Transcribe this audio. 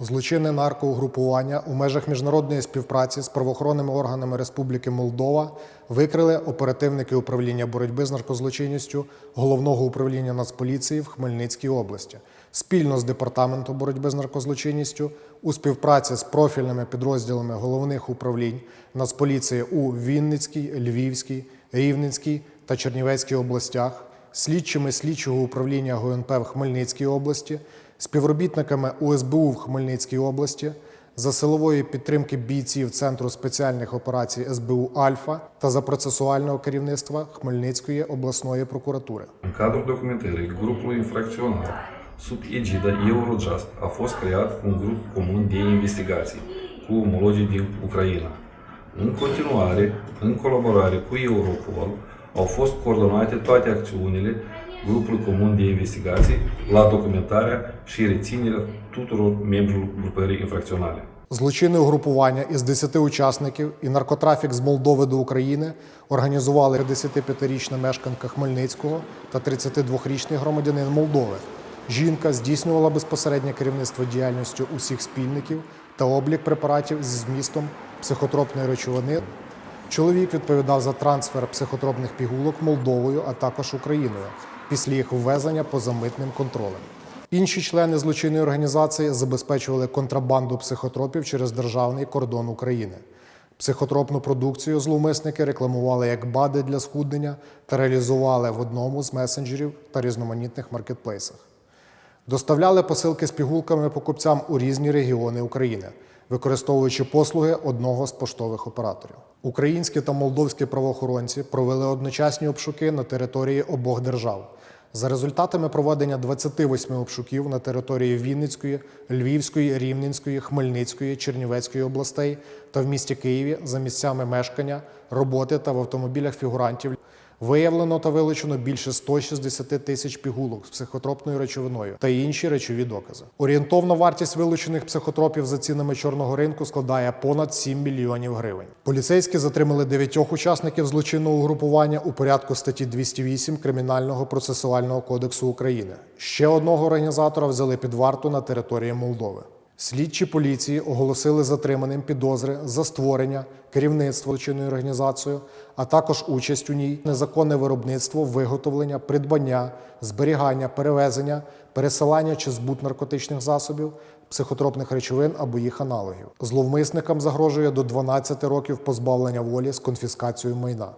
Злочинне наркоугрупування у межах міжнародної співпраці з правоохоронними органами Республіки Молдова викрили оперативники управління боротьби з наркозлочинністю Головного управління Нацполіції в Хмельницькій області. Спільно з департаментом боротьби з наркозлочинністю у співпраці з профільними підрозділами головних управлінь Нацполіції у Вінницькій, Львівській, Рівненській та Чернівецькій областях слідчими слідчого управління ГУНП в Хмельницькій області, співробітниками УСБУ в Хмельницькій області, за силової підтримки бійців Центру спеціальних операцій СБУ Альфа та за процесуального керівництва Хмельницької обласної прокуратури. Documentării grupului infracțional sub egida Eurojust a fost creat un grup comun de investigații cu omologii din Ucraina. În continuare, în colaborare cu Europol, au fost coordonate grupului comun de investigații la documentarea și reținerea tuturor membrilor grupării infracționale. Злочинне угрупування із 10 учасників і наркотрафік з Молдови до України організували 55-річна мешканка Хмельницького та 32-річний громадянин Молдови. Жінка здійснювала безпосереднє керівництво діяльністю усіх спільників та облік препаратів зі змістом психотропної речовини. Чоловік відповідав за трансфер психотропних пігулок Молдовою, а також Україною після їх ввезення поза митним контролем. Інші члени злочинної організації забезпечували контрабанду психотропів через державний кордон України. Психотропну продукцію зловмисники рекламували як БАДи для схуднення та реалізували в одному з месенджерів та різноманітних маркетплейсах. Доставляли посилки з пігулками покупцям у різні регіони України, використовуючи послуги одного з поштових операторів. Українські та молдовські правоохоронці провели одночасні обшуки на території обох держав. За результатами проведення 28 обшуків на території Вінницької, Львівської, Рівненської, Хмельницької, Чернівецької областей та в місті Києві за місцями мешкання, роботи та в автомобілях фігурантів Виявлено та вилучено більше 160 тисяч пігулок з психотропною речовиною та інші речові докази. Орієнтовна вартість вилучених психотропів за цінами чорного ринку складає понад 7 мільйонів гривень. Поліцейські затримали дев'ятьох учасників злочинного угрупування у порядку статті 208 Кримінального процесуального кодексу України. Ще одного організатора взяли під варту на території Молдови. Слідчі поліції оголосили затриманим підозри за створення, керівництво злочинною організацією, а також участь у ній, незаконне виробництво, виготовлення, придбання, зберігання, перевезення, пересилання чи збут наркотичних засобів, психотропних речовин або їх аналогів. Зловмисникам загрожує до 12 років позбавлення волі з конфіскацією майна.